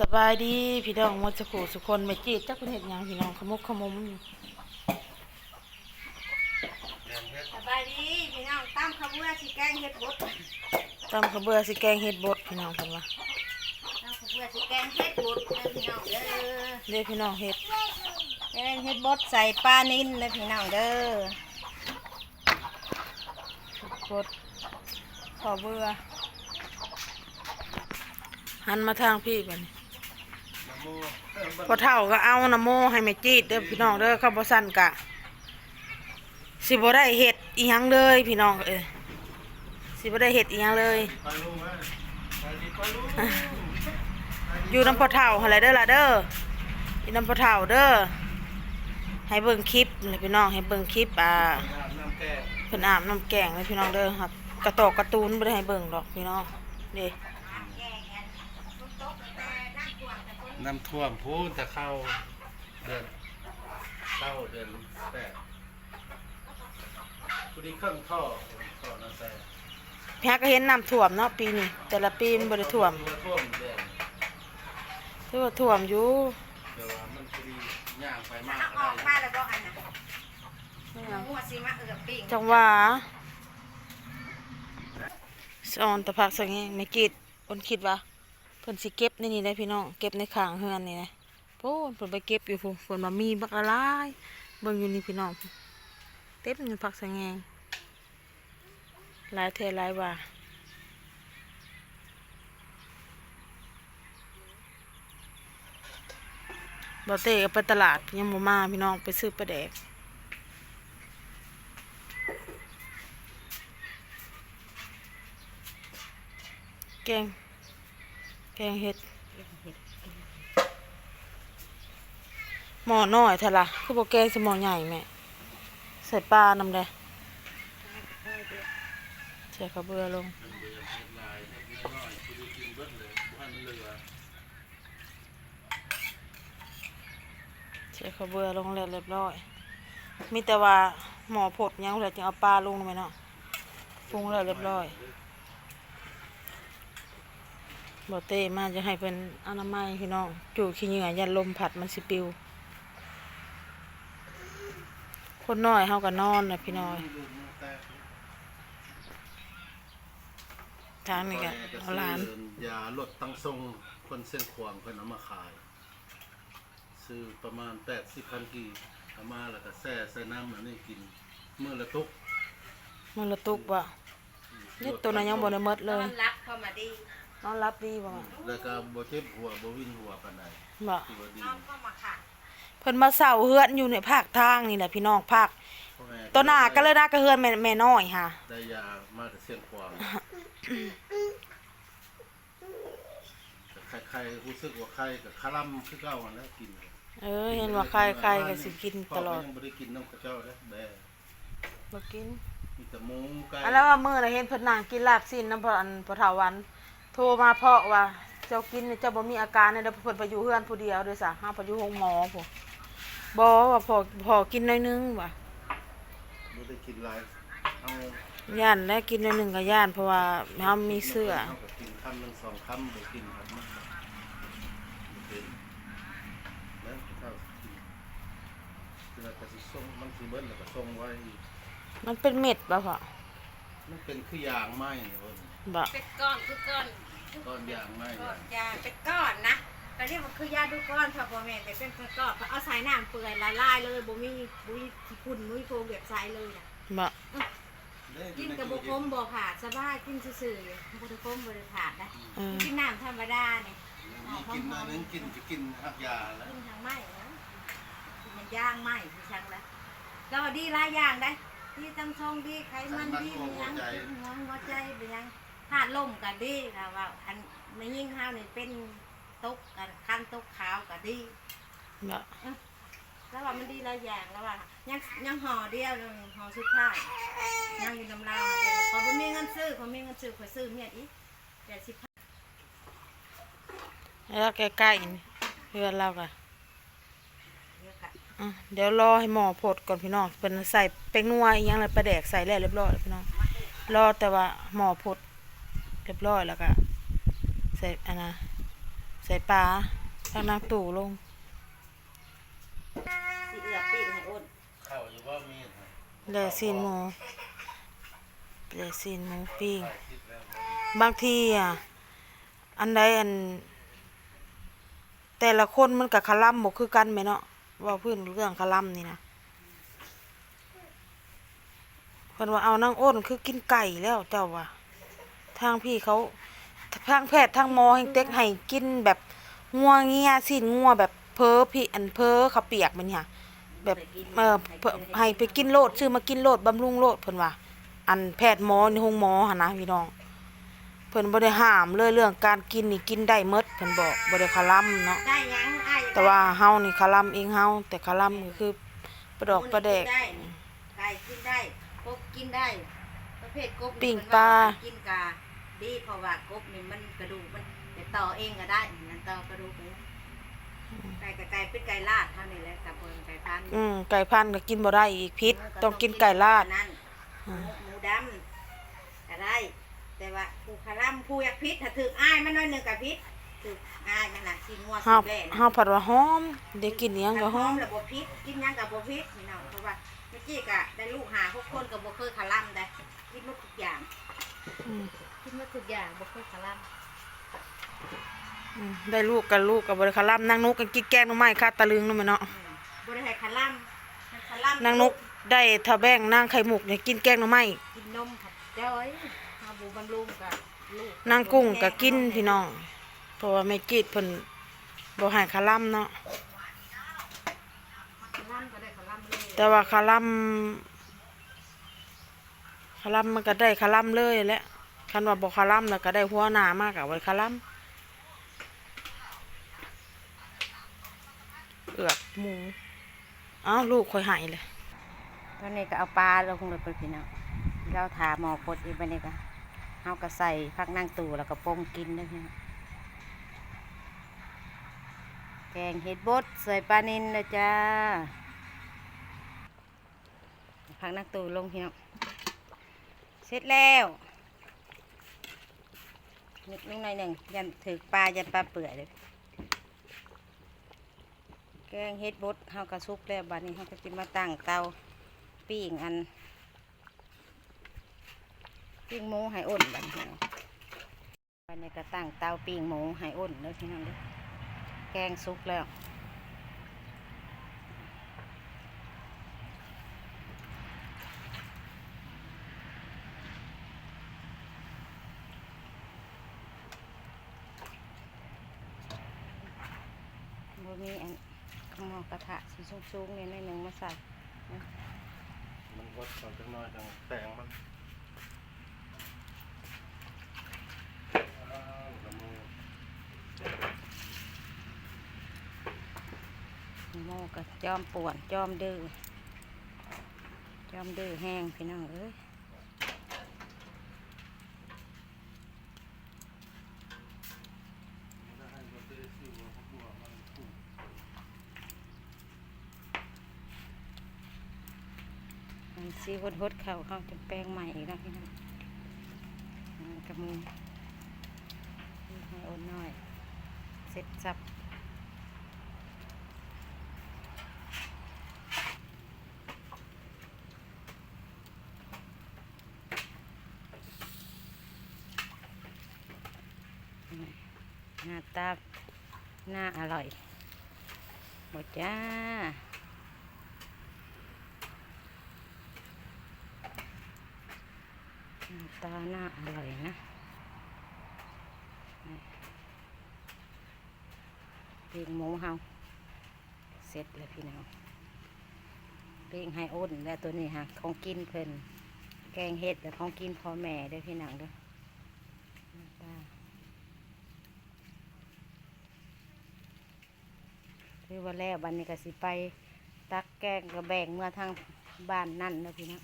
สบายดีพี่น้องหมดสุขุสุคนไม่จีดจักเป็นเห็ดหยังพี่น้องขมุกขมุมอยู่สบายดีพี่น้องตามขบวนสิแกงเห็ดบดตำขาวเบือสิแกงเห็ดบดพี่น้องเพิ่นว่าตามขบวนสิแกงเห็ดบดเด้อพี่น้องเด้อเด้อพี่น้องเห็ดแกงเห็ดบดใส่ปลานิ่นเด้อพี่น้องเด้อบดขาวเบือหันมาทางพี่บัดนี้ พอเท่าก็เอาน้ำโมให้แม่จีดเด้อพี่น้องเด้อข้าวบสั่นกะ สิบ่ได้เห็ดอีหยังเลย พี่น้องเอ้ยสิบ่ได้เห็ดอีหยังเลยอยู่น้ำพอเท่าอะไรเด้อล่ะเด้ออยู่น้ำพอเท่าเด้อให้เบิ่งคลิปเลยพี่น้องให้เบิ่งคลิปอ่าเพิ่นอาบน้ำแกงเลยพี่น้องเด้อครับ กระตอกกร์ตูนบ่ได้ให้เบิ่งดอกพี่น้องนี่ น้ำท่วมพูนจะเข้าเดือนเข้าเดือนแปดพอดีเครื่องท่อท่อน้ำแซ่แพ้ก็เห็นน้ำท่วมเนาะปีนี้แต่ละปีมันบ่ได้ท่วมท่วมเดือนถือว่าท่วมอยู่เดี๋ยวว่ามันพอดีย่างไปมากออก็อกได้มาแล้วก็อันน่ะหัวสิมาเอือบปิ้งจังหว่าสอนตะพักสังแงไม่กิดเพิ่นคิดว่า พิ่นสิเก็บในนี่ได้พี่น้องเก็บในขางเฮือนนี่นะโพูนเพิ่นไปเก็บอยู่พุ่นเพิ่นมามีบักละลายเบิ่งอยู่นี่พี่น้องเต็มอยู่ผักสังแงงหลายเทหลายว่าบ่เต้ก็ไปตลาดยังบ่มาพี่น้องไปซื้อปลาแดกแกง แกงเห็ดหม้อน้อยเท่าละคือบอกแกงสหม้อใหญ่แม่ใส่ปลานำเลยใส่กระเบือลงมันเดือนเฮ็ดลายเฮ็ดน้อยๆพอดีกินเบิดเลยบ้านเหลือใส่กระเบือลงแล้วเรียบร้อย มีแต่ว่าหมอผดยังเหลือจึงเอาปลาลงไปเนาะปรุงแล้วเรียบร้อย บ่เต้มาจะให้เป็นอนามัยพี่น้องจูดขี้เหงื่อยันลมผัดมันสิปิว คนน้อยเฮาก็นอนนะพี่น้อยลูกมันแตกทางนี้ก็เอาหลานยาลดตั้งทรงคนเส้นขวางเพิ่นเอามาขาย ซื้อประมาณแปดสิบพันกีเอามาแล้วก็แช่ใส่น้ำอันนี้กินเมื่อละตุกมันละตุกบ่นี่ตัวนั้นยังบ่ได้หมดนเลอยนรับเข้ามาดี นอนรับดีบ่อะแล้วก็บ่เจ็บหัวบ่วินหัวปานใดบ่ถือว่าดีนอนเข้ามาค่ะเพิ่นมาเศร้าเฮือนอยู่ในภาคทางนี่แหละพี่น้องภาคพ่อแม่ตัวหน้าก็เลยน่าก็เฮือนแม่แม่น้อยค่ะ ได้ยามาแต่เส้นขวางแต่ใครๆรู้สึกว่าใครกับคาร่ำคือเก่าหั่นแหล้วกิน เออเห็นว่าใครใครก็สิกินตลอดพ่ก็ยังบ่ได้กินน้ำกระเจ้าเด้อแบ่บ่กินมีแต่หมูไก่ อันแล้วว่ามื้อน่ะเห็นเพิ่นนั่งกินลาบสิ้นน้ำพออันพอเฒ่าวัน โทรมาเพราะว่า เจ้ากินเนี่ยเจ้าบ่มีอาการเนี่ยเดี๋ยวเพิ่นไปอยู่เฮือนผู้เดียวเด้อซะเฮาไปอยู่โรงหมอพุ่นบ่ว่าพอพอกินหน้อยนึงว่ะบ่ได้กินหลายเอาย่านได้กินหน้อยนึงก็ย่านเพราะว่าเฮามีเสื้อาก็กินคำหนึงสองคำบ่กินครับมันบ่เป็นแล้วข้าวกินแล้วก็สิส่งมันสิเบิดแล้วก็ส่งไว้ มันเป็นเม็ดบ่พ่อมันเป็นคือยางไม้นี่เพิ่นบ่เป็นก้อนคือก้อน ก้อนยางไม้ก้อเนี่ยนยาเป็นก้อนนะแต่นี่มันคือยาดูก้อนค่ะพ่อแม่แต่เป็นก้อนเอาใส่น้ำเปื่อยละลายเลยบ่มีบ่มีขี้ฝุ่นบ่มีโฟมแบบใส่เลยน่ะบ่กินกับบุคมบ่ขาดสบายกินซื่อๆบุคมบ่ได้ขาดนะเออกินน้ำธรรมดาเนี่ยมีกินหน้อยนึงกินก็กินหักยาแล้วกินทางไม้นะกินมันย่างไม้ที่ชังแล้วก็ดีหลายอย่างได้ดีตำชงดีไขมันดีเป็นหยังหัวหัวใจเป็นหยัง ธาตุลมก็ดีค่ะว่า อันไม่ยิ่งข้าวนี่เป็นตกกันขั้นตกขาวก็ดีบ่แล้วว่ามันดีหลายอย่างแล้วว่ายังยังห่อเดียวนึงห่อสุดท้ายยังอยู่น้ำลาวเดียวพอบ่มีเงินซื้อพอมีเงินซื้อขอยซื้อเมียอีกแปดสิบแล้วใกล้ๆนี่เพื่อนเราก็เดียวกันอะเดี๋ยวรอให้หมอผดก่อนพี่น้องเป็นใส่เป็งนัวอีหยังอะไรปลาแดกใส่แล้วเรียบร้อยแล้วพี่น้องรอแต่ว่าหมอผด เรียบร้อยแล้วก็ใส่อันนะใส่ปลาทางนางตู่ลงสิเอือบปีกให้อ้นเข้าอยู่ว่ามีดนะแล่ซีนหมูแล่ซีนหมูปิ้งคิดแล้วบางทีอะอันใดอัน แต่ละคนมันกับคาลัมบ่คือกันไหมเนาะเว่าพื้นเรื่องคาลัมนี่นะเพิ่นว่าเอานางอ้นคือกินไก่แล้วเจ้าว่า ทางพี่เขาทางแพทย์ทางหมอแห่งเต็กให้กินแบบงัวเงียสิ้นงัวแบบเพ้อพี่อันเพ้อเขาวเปียกมันเนี่ยแบบเออเพิ่นให้ไปกินโลดซื้อมากินโลดบำรุงโลดเพิ่นว่า อันแพทย์หมอในห้องหมอหั่นนะพี่น้อง เพิ่นบ่ได้ห้ามเลยเรื่องการกินนี่กินได้หมดเพิ่นบอกบ่ได้คาลัมเนาะได้หยังอ้ายแต่ว่าเฮานี่คาลัมเองเฮาแต่คาลัมก็คือประดอกประแดกได้ไก่กินได้กบกินได้ประเภทกบนี่ปิ้งเพิ่นปลาว่กินกา ดีเพราะว่ากบนี่มันกระดูกมันจะต่อเองก็ได้นั่นต่อกระดูกเลยไก่กับไก่เป็นไก่ลาดเท่านี้แหละกับเพิ่นไก่พันธุ์อืมไก่พันธุ์ก็กินบ่ได้อีกพิษต้องกินไก่ลาดนั่นหมูหมูดำก็ได้ แต่ว่าผู้คาร่ำผู้อยากพิษถ้าถึกอ้ายมันน้อยหนึ่งกับพิษถึกอ้ายมันน่ะกินงัวเฮาสิแบ่นะเฮาผัดว่าหอมได้กินอิหยังก็หอมระบบพิษกินหยังกับบ่พิษนี่เนาะเพราะว่าเมื่อกี้ก็ได้ลูกหาหกคนกับบ่เคยคาร่ำได้กินหมดทุกอย่าง อืม กินหมดทุกอย่างบ่เคยคาร่อืมได้ลูกกับลูกก็บ่ได้คาลัมนางนุกก็กินแกงหน่อไม้คาตะลึงนั่นแหละเนาะำบ่ได้ให้คาร่ำให้คาร่ำนางนุกได้ถ้าแบ่งนางไข่มุกเนี่ยกินแกงหน่อไม้กินนมค่ะจ้อยหาบูบำรุงกับลูกนางกุ้งก็กินพี่น้องเพราะว่าแม่จีดเพิ่นบ่ให้คาลัมเนาะคาร่ำก็ได้คาร่ำเลยแต่ว่าคาลัมคาลัมมันก็ได้คาลัมเลยแหละ คันว่าบอคาลัมแล้วก็ได้หัวหนามากอะไว้คาลัมเอือกหมูอ้าวลูกคอยหายเลย ตอนนี้ก็เอาปลาลงเลยไปพี่น้องเราถาหมอพดอีกไปนี่ก็เฮาก็ใส่พักนั่งตู่แล้วก็ปงกินเด้อพี่น้องแกงเห็ดบดใส่ปลานิลนะจ้าพักนั่งตู่ลงพี่น้องเสร็จแล้ว นิดนึงหน่อยหนึ่งยันถือปลายันปลาเปื่อยเลยแกงเฮ็ดบดเฮากระซุกแล้วบัดนี้เฮาก็จิมาตั้งเตาปิ้งอันปิ้งหมูให้อ่นบัดนี้ไปในกระตั้งเตาปิ้งหมูให้อ่นเลยพี่น้องเด้อแกงซุกแล้วบ่ มีอันข้าวหม้อกระทะสีสูงๆเนี่ยหน่อยหนึ่งมาใส่มันวัดก่อนจังน้อยจังแต่งมันอ้าวละมือโมก็จอมป่วนจอมดื้อจอมดื้อแห้งพี่น้องเอ้ย มันได้ให้บ่ได้ซื้อว่าเขาบอกมันถูก สีหดหดๆเข่าเขาจะแปลงใหม่อีกแล้วพี่น้องกระมือให้โอนน้อย เสร็จสับหน้าตาหน้าอร่อยหมดจ้า หน้า ตาหน้าอร่อยนะนี่ปิ้งหมูเฮาเสร็จแล้วพี่น้องปิ้งให้อ้นแล้วตัวนี้ฮะของกินเพิ่นแกงเห็ดแล้วของกินพ่อแม่ด้วยพี่น้องด้วยคือว่าแล้วบันนี้ก็สิไป ตักแกงกระแบ่งเมื่อทางบ้านนั่นนะพี่น้อง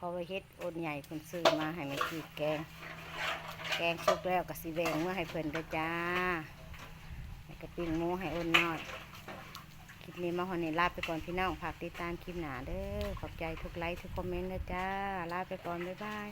พอไปเฮ็ดโอนใหญ่คนซื้อมาให้มันกีดแกง แกงสุกแล้วกับสีแดงเมื่อให้เพิ่นได้จ้าแล้วก็ปิ้งหมูให้โอนน้อยคลิปนี้มาหอนี่ลาไปก่อนพี่น้องฝากติดตามคลิปหนาเด้อขอบใจทุกไลค์ทุกคอมเมนต์นะจ้าลาไปก่อนบ๊ายบาย